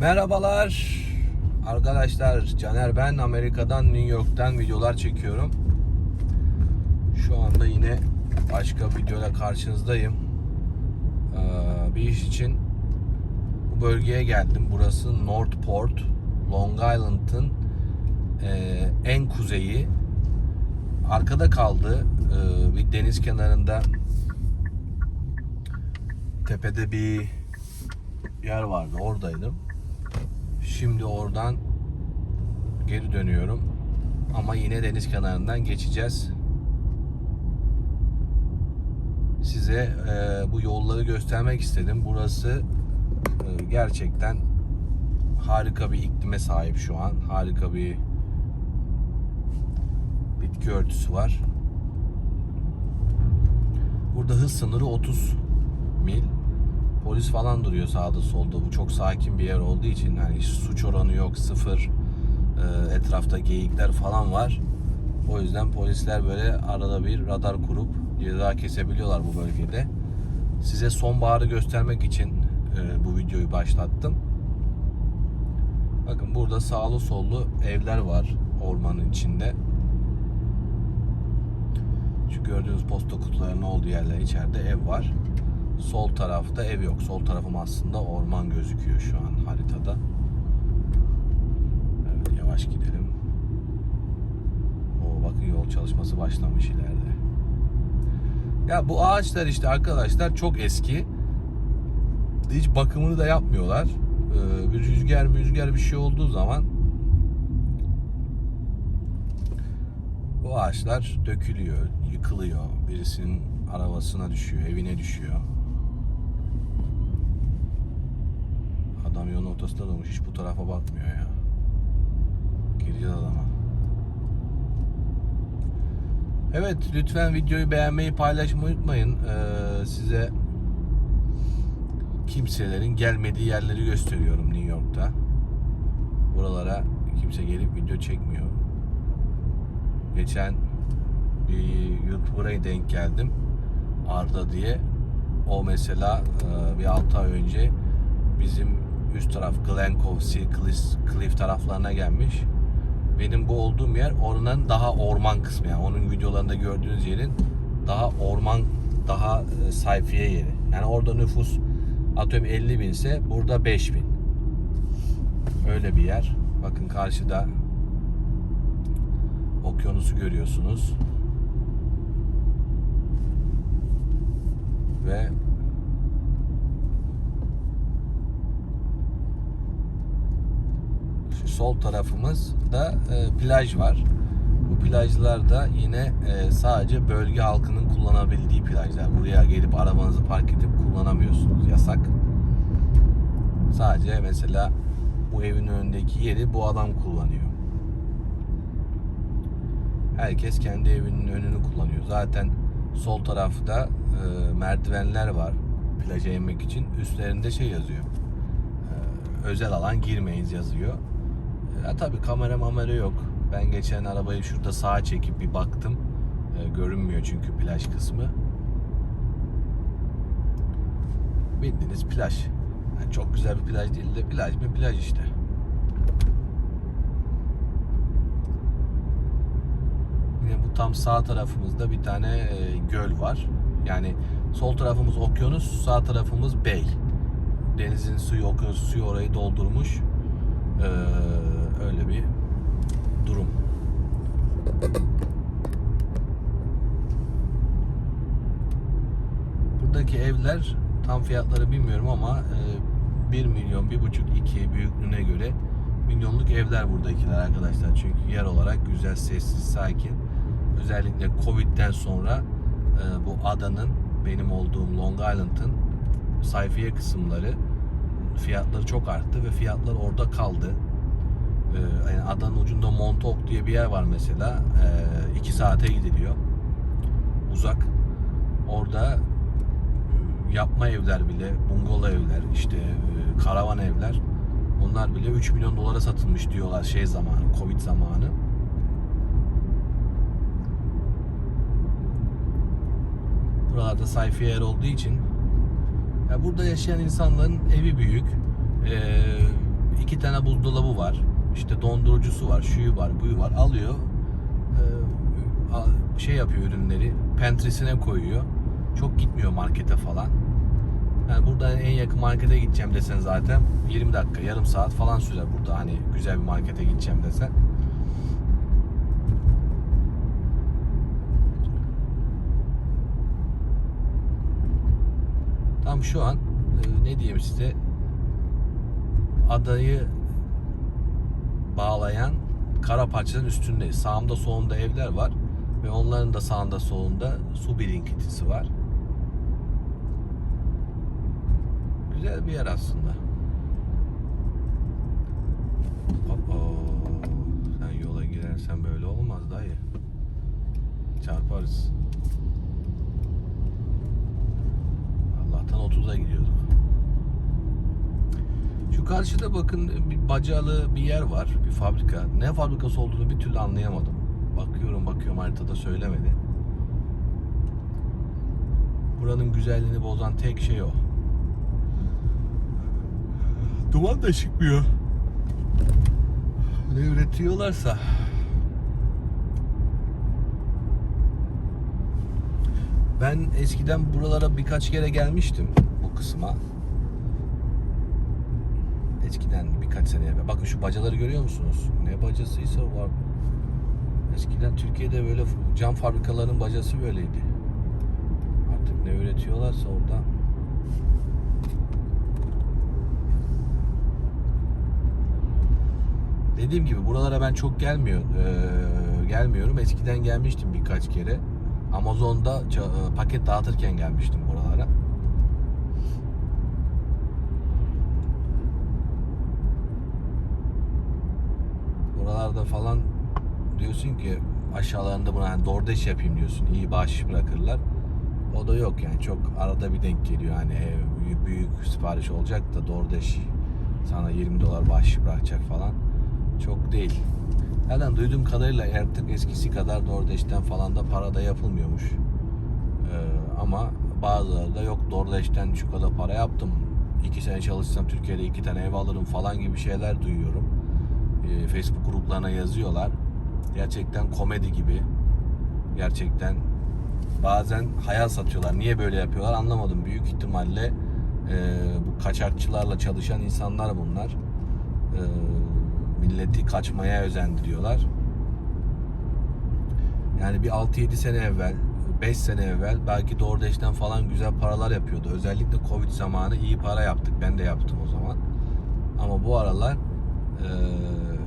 Merhabalar arkadaşlar Caner ben Amerika'dan New York'tan videolar çekiyorum. Şu anda yine başka videoyla karşınızdayım. Ee, bir iş için bu bölgeye geldim. Burası Northport, Long Island'ın e, en kuzeyi. Arkada kaldı Ee, bir deniz kenarında tepede bir yer vardı oradaydım. Şimdi oradan geri dönüyorum. Ama yine deniz kenarından geçeceğiz. Size e, bu yolları göstermek istedim. Burası e, gerçekten harika bir iklime sahip şu an. Harika bir bitki örtüsü var. Burada hız sınırı 30 mil. Polis falan duruyor sağda solda. Bu çok sakin bir yer olduğu için hiç suç oranı yok, sıfır. Ee, etrafta geyikler falan var. O yüzden polisler böyle arada bir radar kurup ceza kesebiliyorlar bu bölgede. Size sonbaharı göstermek için e, bu videoyu başlattım. Bakın burada sağlı sollu evler var ormanın içinde. Şu gördüğünüz posta kutularının olduğu yerler içeride ev var. Sol tarafta ev yok. Sol tarafım aslında orman gözüküyor şu an haritada. Evet yavaş gidelim. Oo bakın yol çalışması başlamış ileride. Ya bu ağaçlar işte arkadaşlar çok eski. Hiç bakımını da yapmıyorlar. Ee, bir rüzgar rüzgar bir şey olduğu zaman bu ağaçlar dökülüyor, yıkılıyor. Birisinin arabasına düşüyor, evine düşüyor. Adam yolun ortasında durmuş. Hiç bu tarafa bakmıyor ya. Gireceğiz adama. Evet lütfen videoyu beğenmeyi paylaşmayı unutmayın. Ee, size kimselerin gelmediği yerleri gösteriyorum New York'ta. Buralara kimse gelip video çekmiyor. Geçen bir YouTuber'a denk geldim. Arda diye. O mesela e, bir 6 ay önce bizim üst taraf Glen Cove, Sea Cliff, taraflarına gelmiş. Benim bu olduğum yer oranın daha orman kısmı yani onun videolarında gördüğünüz yerin daha orman daha e, sayfiye yeri. Yani orada nüfus atıyorum 50 binse burada 5 bin. Öyle bir yer. Bakın karşıda okyanusu görüyorsunuz. Ve şu sol tarafımızda e, plaj var. Bu plajlar da yine e, sadece bölge halkının kullanabildiği plajlar. Buraya gelip arabanızı park edip kullanamıyorsunuz. Yasak. Sadece mesela bu evin önündeki yeri bu adam kullanıyor. Herkes kendi evinin önünü kullanıyor. Zaten sol tarafta e, merdivenler var plaja inmek için. Üstlerinde şey yazıyor. E, özel alan girmeyiz yazıyor. Ya tabii kamera mamera yok. Ben geçen arabayı şurada sağa çekip bir baktım. E, görünmüyor çünkü plaj kısmı. Bildiğiniz plaj. Yani çok güzel bir plaj değil de plaj bir plaj işte. Yine bu tam sağ tarafımızda bir tane e, göl var. Yani sol tarafımız okyanus, sağ tarafımız bey. Denizin suyu, okyanus suyu orayı doldurmuş. Ee, öyle bir durum. Buradaki evler tam fiyatları bilmiyorum ama e, 1 milyon, 1,5, 2 büyüklüğüne göre milyonluk evler buradakiler arkadaşlar. Çünkü yer olarak güzel, sessiz, sakin. Özellikle Covid'den sonra e, bu adanın benim olduğum Long Island'ın sayfiye kısımları fiyatları çok arttı ve fiyatlar orada kaldı. Ee, yani adanın ucunda Montauk diye bir yer var mesela. 2 saate gidiliyor. Uzak. Orada e, yapma evler bile, bungalov evler, işte e, karavan evler. Onlar bile 3 milyon dolara satılmış diyorlar şey zamanı, Covid zamanı. Buralarda sayfiye yer olduğu için ya burada yaşayan insanların evi büyük. Ee, iki tane buzdolabı var. İşte dondurucusu var, şuyu var, buyu var. Alıyor. e, şey yapıyor ürünleri. Pentrisine koyuyor. Çok gitmiyor markete falan. Yani burada en yakın markete gideceğim desen zaten 20 dakika, yarım saat falan sürer burada hani güzel bir markete gideceğim desen. Tam şu an e, ne diyeyim size adayı bağlayan kara parçanın üstündeyiz. Sağımda solumda evler var ve onların da sağında solunda su birinkintisi var. Güzel bir yer aslında. Hoppa. Sen yola girersen böyle olmaz dayı. Çarparız. Allah'tan 30'a gidiyorduk. Şu karşıda bakın bir bacalı bir yer var. Bir fabrika. Ne fabrikası olduğunu bir türlü anlayamadım. Bakıyorum bakıyorum haritada söylemedi. Buranın güzelliğini bozan tek şey o. Duman da çıkmıyor. Ne üretiyorlarsa. Ben eskiden buralara birkaç kere gelmiştim bu kısma. Eskiden birkaç sene evvel. Bakın şu bacaları görüyor musunuz? Ne bacasıysa var. Eskiden Türkiye'de böyle cam fabrikaların bacası böyleydi. Artık ne üretiyorlarsa orada. Dediğim gibi buralara ben çok gelmiyor, eee, gelmiyorum. Eskiden gelmiştim birkaç kere. Amazon'da e, paket dağıtırken gelmiştim Buralarda falan diyorsun ki aşağılarında buna hani DoorDash yapayım diyorsun. İyi bağış bırakırlar. O da yok yani çok arada bir denk geliyor hani büyük, sipariş olacak da DoorDash sana 20 dolar bağış bırakacak falan. Çok değil. Nereden duyduğum kadarıyla artık eskisi kadar DoorDash'ten falan da para da yapılmıyormuş. Ee, ama bazıları da yok DoorDash'ten şu kadar para yaptım. iki sene çalışsam Türkiye'de iki tane ev alırım falan gibi şeyler duyuyorum. Ee, Facebook gruplarına yazıyorlar. Gerçekten komedi gibi. Gerçekten bazen hayal satıyorlar. Niye böyle yapıyorlar anlamadım. Büyük ihtimalle e, bu kaçakçılarla çalışan insanlar bunlar. E, milleti kaçmaya özendiriyorlar. Yani bir 6-7 sene evvel, 5 sene evvel belki DoorDash'ten falan güzel paralar yapıyordu. Özellikle Covid zamanı iyi para yaptık. Ben de yaptım o zaman. Ama bu aralar e,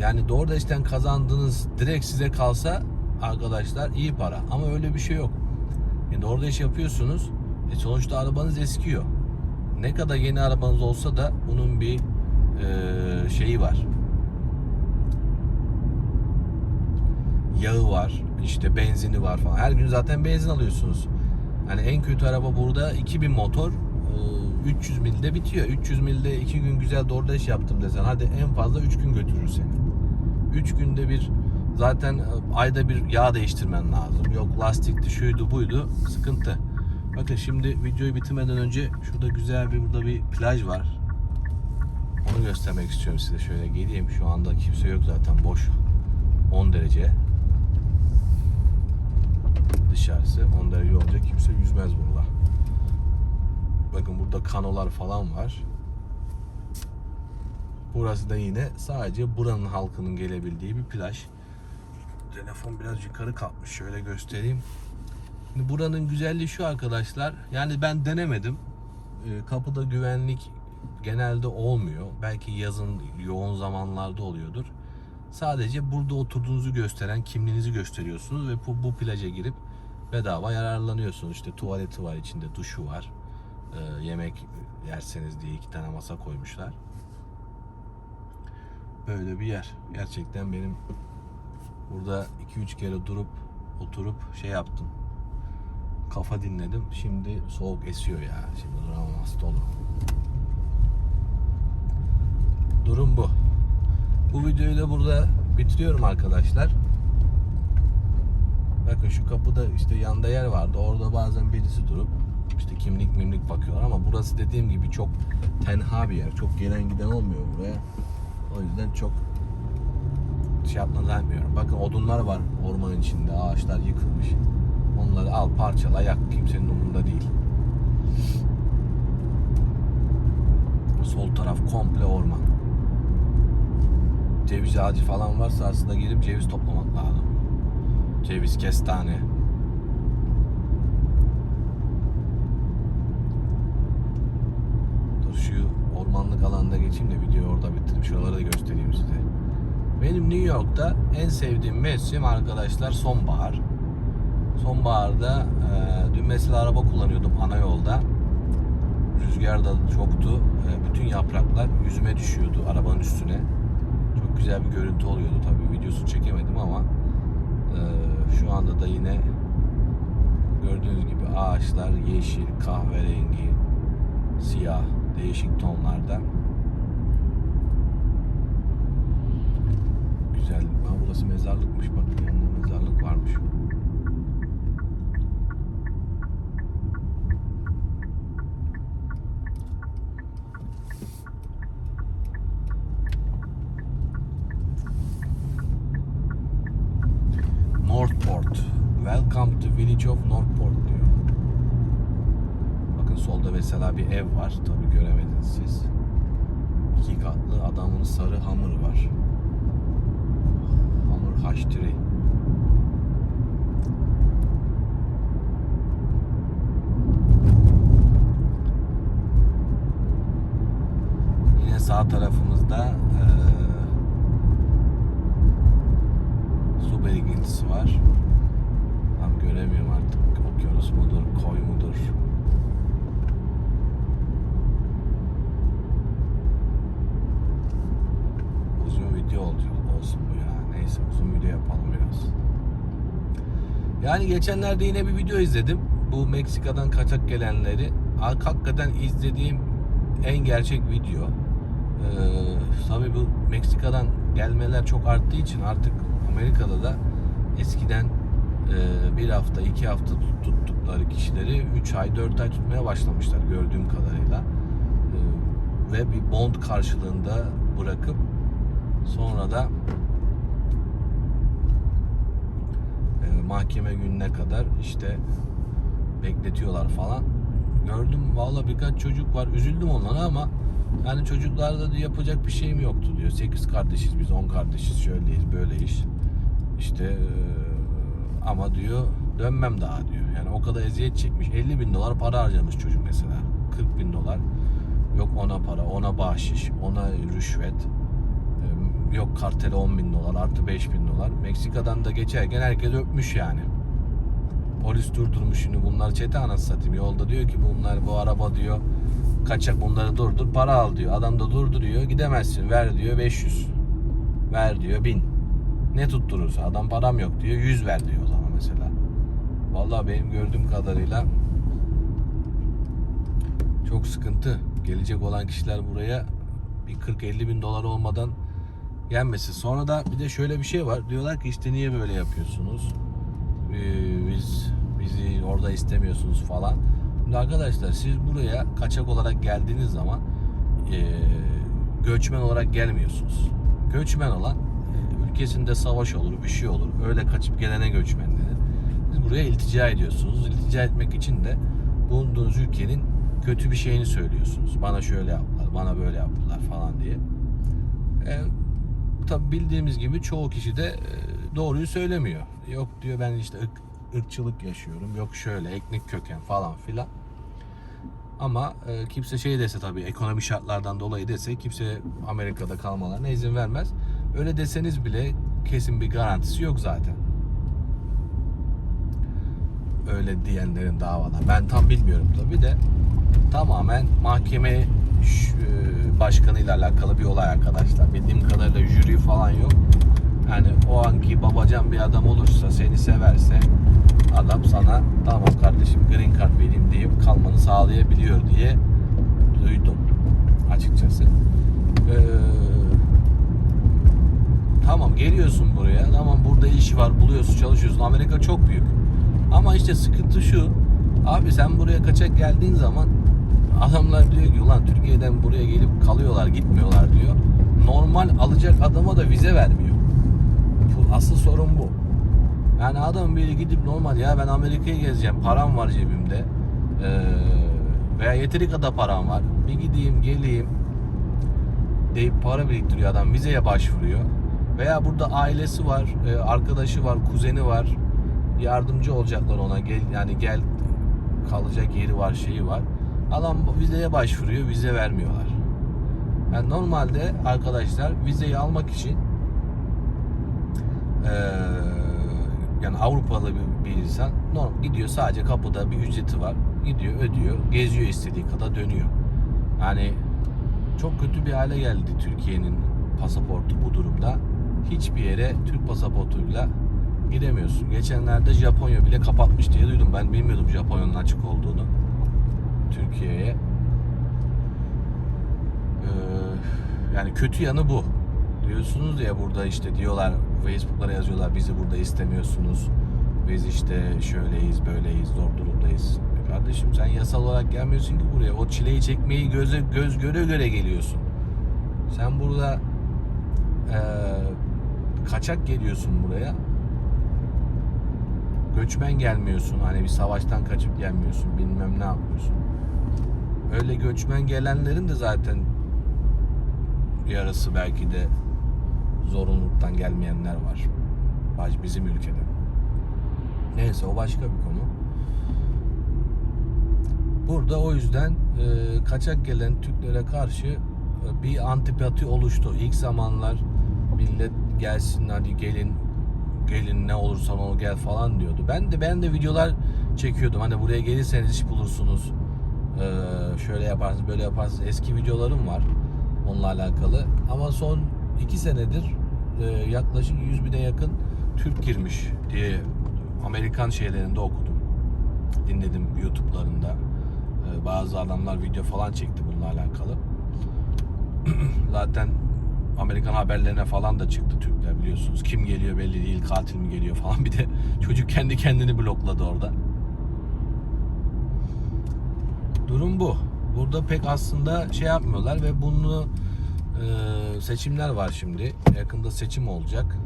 yani DoorDash'ten kazandığınız direkt size kalsa arkadaşlar iyi para. Ama öyle bir şey yok. Yani DoorDash yapıyorsunuz. E sonuçta arabanız eskiyor. Ne kadar yeni arabanız olsa da bunun bir e, şeyi var. Yağı var, işte benzini var falan. Her gün zaten benzin alıyorsunuz. Hani en kötü araba burada 2000 motor, e, 300 milde bitiyor. 300 milde 2 gün güzel DoorDash yaptım desen hadi en fazla 3 gün götürür seni. 3 günde bir zaten e, ayda bir yağ değiştirmen lazım. Yok lastikti, şuydu, buydu. Sıkıntı. Bakın şimdi videoyu bitirmeden önce şurada güzel bir burada bir plaj var. Onu göstermek istiyorum size. Şöyle geleyim. Şu anda kimse yok zaten. Boş. 10 derece. Dışarısı 10 derece olacak. Kimse yüzmez burada. Bakın burada kanolar falan var. Burası da yine sadece buranın halkının gelebildiği bir plaj. Telefon biraz yukarı kalkmış. Şöyle göstereyim. Şimdi buranın güzelliği şu arkadaşlar. Yani ben denemedim. Ee, Kapıda güvenlik genelde olmuyor. Belki yazın yoğun zamanlarda oluyordur. Sadece burada oturduğunuzu gösteren kimliğinizi gösteriyorsunuz ve bu, bu plaja girip bedava yararlanıyorsunuz. İşte tuvaleti var içinde, duşu var. Ee, yemek yerseniz diye iki tane masa koymuşlar. Böyle bir yer. Gerçekten benim burada 2-3 kere durup oturup şey yaptım. Kafa dinledim. Şimdi soğuk esiyor ya. Şimdi duramam hasta olurum. Durum bu. Bu videoyu da burada bitiriyorum arkadaşlar. Bakın şu kapıda işte yanda yer vardı. Orada bazen birisi durup işte kimlik mimlik bakıyorlar ama burası dediğim gibi çok tenha bir yer. Çok gelen giden olmuyor buraya. O yüzden çok şey yapmanı zannetmiyorum. Bakın odunlar var ormanın içinde. Ağaçlar yıkılmış. Onları al parçala yak. Kimsenin umurunda değil. Sol taraf komple orman. Ceviz ağacı falan varsa aslında girip ceviz toplamak lazım. Ceviz, kestane. Dur şu ormanlık alanda geçeyim de videoyu orada bitireyim. Şuraları da göstereyim size. Benim New York'ta en sevdiğim mevsim arkadaşlar sonbahar. Sonbaharda e, dün mesela araba kullanıyordum ana yolda. Rüzgar da çoktu. E, bütün yapraklar yüzüme düşüyordu arabanın üstüne. Çok güzel bir görüntü oluyordu tabii. Videosunu çekemedim ama e, şu anda da yine gördüğünüz gibi ağaçlar yeşil, kahverengi, siyah, değişik tonlarda. Güzel. Ha, burası mezarlıkmış bak. Yanında mezarlık varmış. Northport. Welcome to village of Northport diyor. Bakın solda mesela bir ev var. Tabi göremediniz siz. İki katlı adamın sarı hamur var. Hamur haştiri. Yine sağ tarafımızda eee su birikintisi var. Tam göremiyorum artık. Okyanus mudur, koy mudur? Uzun video olacak olsun bu ya. Neyse uzun video yapalım biraz. Yani geçenlerde yine bir video izledim. Bu Meksika'dan kaçak gelenleri. Hak- Hakikaten izlediğim en gerçek video. Ee, tabii bu Meksika'dan gelmeler çok arttığı için artık Amerika'da da eskiden e, bir hafta iki hafta tut- tuttukları kişileri 3 ay 4 ay tutmaya başlamışlar gördüğüm kadarıyla. Ee, ve bir bond karşılığında bırakıp sonra da e, mahkeme gününe kadar işte bekletiyorlar falan. Gördüm valla birkaç çocuk var. Üzüldüm onlara ama yani çocuklarda da yapacak bir şeyim yoktu diyor. 8 kardeşiz biz 10 kardeşiz şöyleyiz böyleyiz. İşte ama diyor dönmem daha diyor. Yani o kadar eziyet çekmiş. 50 bin dolar para harcamış çocuk mesela. 40 bin dolar. Yok ona para, ona bahşiş, ona rüşvet. Yok kartele 10 bin dolar artı 5 bin dolar. Meksika'dan da geçerken herkes öpmüş yani. Polis durdurmuş şimdi bunlar çete anası satayım. Yolda diyor ki bunlar bu araba diyor kaçak bunları durdur para al diyor. Adam da durduruyor gidemezsin ver diyor 500. Ver diyor 1000. Ne tutturursa adam param yok diyor 100 ver diyor o zaman mesela. Vallahi benim gördüğüm kadarıyla çok sıkıntı. Gelecek olan kişiler buraya bir 40-50 bin dolar olmadan gelmesin. Sonra da bir de şöyle bir şey var. Diyorlar ki işte niye böyle yapıyorsunuz? Ee, biz bizi orada istemiyorsunuz falan. Şimdi arkadaşlar siz buraya kaçak olarak geldiğiniz zaman e, göçmen olarak gelmiyorsunuz. Göçmen olan e, ülkesinde savaş olur, bir şey olur. Öyle kaçıp gelene göçmen denir. Siz buraya iltica ediyorsunuz. İltica etmek için de bulunduğunuz ülkenin kötü bir şeyini söylüyorsunuz. Bana şöyle yaptılar, bana böyle yaptılar falan diye. E, tabi bildiğimiz gibi çoğu kişi de e, doğruyu söylemiyor. Yok diyor ben işte ırk, ırkçılık yaşıyorum. Yok şöyle etnik köken falan filan. Ama e, kimse şey dese tabii ekonomi şartlardan dolayı dese kimse Amerika'da kalmalarına izin vermez. Öyle deseniz bile kesin bir garantisi yok zaten. Öyle diyenlerin davada. Ben tam bilmiyorum tabii de tamamen mahkeme başkanıyla alakalı bir olay arkadaşlar. Bildiğim kadarıyla jüri falan yok. Yani o anki babacan bir adam olursa seni severse adam sana tamam kardeşim green card vereyim deyip kalmanı sağlayabiliyor diye duydum açıkçası. Ee, tamam geliyorsun buraya. Tamam burada iş var buluyorsun çalışıyorsun. Amerika çok büyük. Ama işte sıkıntı şu. Abi sen buraya kaçak geldiğin zaman adamlar diyor ki ulan Türkiye'den buraya gelip kalıyorlar gitmiyorlar diyor. normal alacak adama da vize vermiyor. Bu asıl sorun bu. Yani adam biri gidip normal ya ben Amerika'yı gezeceğim param var cebimde ee, veya yeteri kadar param var bir gideyim geleyim deyip para biriktiriyor adam vizeye başvuruyor veya burada ailesi var arkadaşı var kuzeni var yardımcı olacaklar ona gel yani gel kalacak yeri var şeyi var adam vizeye başvuruyor vize vermiyorlar yani normalde arkadaşlar vizeyi almak için eee, yani Avrupalı bir, bir insan normal gidiyor sadece kapıda bir ücreti var. Gidiyor, ödüyor, geziyor istediği kadar dönüyor. Yani çok kötü bir hale geldi Türkiye'nin pasaportu bu durumda. Hiçbir yere Türk pasaportuyla giremiyorsun. Geçenlerde Japonya bile kapatmış diye duydum. Ben bilmiyordum Japonya'nın açık olduğunu. Türkiye'ye. Ee, yani kötü yanı bu. Diyorsunuz ya burada işte diyorlar Facebook'lara yazıyorlar bizi burada istemiyorsunuz. Biz işte şöyleyiz, böyleyiz, zor durumdayız. E kardeşim sen yasal olarak gelmiyorsun ki buraya. O çileyi çekmeyi göze göz göre göre geliyorsun. Sen burada eee, kaçak geliyorsun buraya. Göçmen gelmiyorsun. Hani bir savaştan kaçıp gelmiyorsun. Bilmem ne yapmıyorsun. Öyle göçmen gelenlerin de zaten yarısı belki de zorunluluktan gelmeyenler var. Baş- Bizim ülkede. Neyse o başka bir konu. Burada o yüzden e, kaçak gelen Türklere karşı e, bir antipati oluştu. İlk zamanlar millet gelsin hadi gelin gelin ne olursan ol gel falan diyordu. Ben de ben de videolar çekiyordum. Hani buraya gelirseniz iş bulursunuz. E, şöyle yaparsınız böyle yaparsınız. Eski videolarım var onunla alakalı. Ama son iki senedir e, yaklaşık 100 bine yakın Türk girmiş diye Amerikan şeylerinde okudum. Dinledim YouTube'larında. E, bazı adamlar video falan çekti bununla alakalı. Zaten Amerikan haberlerine falan da çıktı Türkler biliyorsunuz. Kim geliyor belli değil, katil mi geliyor falan. Bir de çocuk kendi kendini blokladı orada. Durum bu. Burada pek aslında şey yapmıyorlar ve bunu e, seçimler var şimdi. Yakında seçim olacak.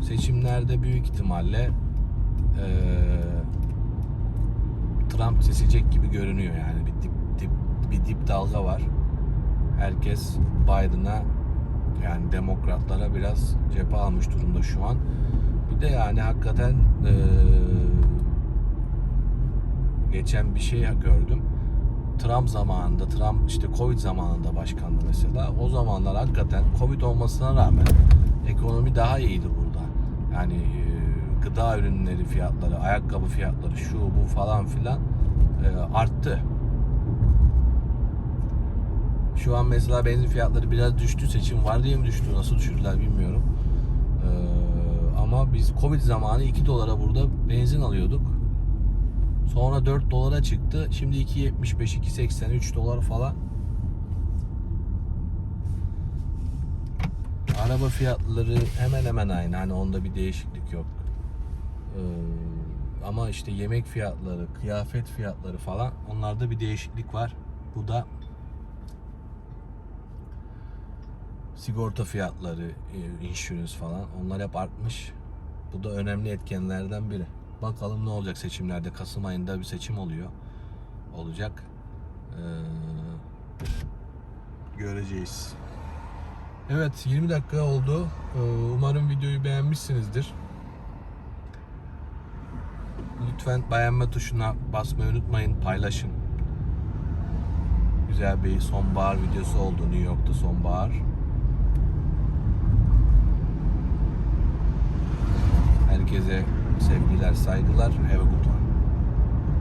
Seçimlerde büyük ihtimalle e, Trump seçecek gibi görünüyor yani bir dip, dalga var. Herkes Biden'a yani demokratlara biraz cephe almış durumda şu an. Bir de yani hakikaten e, geçen bir şey gördüm. Trump zamanında, Trump işte Covid zamanında başkandı mesela. O zamanlar hakikaten Covid olmasına rağmen ekonomi daha iyiydi burada. Yani e, gıda ürünleri fiyatları, ayakkabı fiyatları, şu bu falan filan e, arttı. Şu an mesela benzin fiyatları biraz düştü. Seçim var diye mi düştü? Nasıl düşürdüler bilmiyorum. Ee, ama biz Covid zamanı 2 dolara burada benzin alıyorduk. Sonra 4 dolara çıktı. Şimdi 2.75, 2.80, 3 dolar falan. Araba fiyatları hemen hemen aynı. Hani onda bir değişiklik yok. Ee, ama işte yemek fiyatları, kıyafet fiyatları falan onlarda bir değişiklik var. Bu da sigorta fiyatları, e, insurance falan onlar hep artmış. Bu da önemli etkenlerden biri. Bakalım ne olacak seçimlerde. Kasım ayında bir seçim oluyor. Olacak. Ee, göreceğiz. Evet 20 dakika oldu. Ee, umarım videoyu beğenmişsinizdir. Lütfen beğenme tuşuna basmayı unutmayın. Paylaşın. Güzel bir sonbahar videosu oldu. New York'ta sonbahar. Herkese sevgiler, saygılar. Have a good.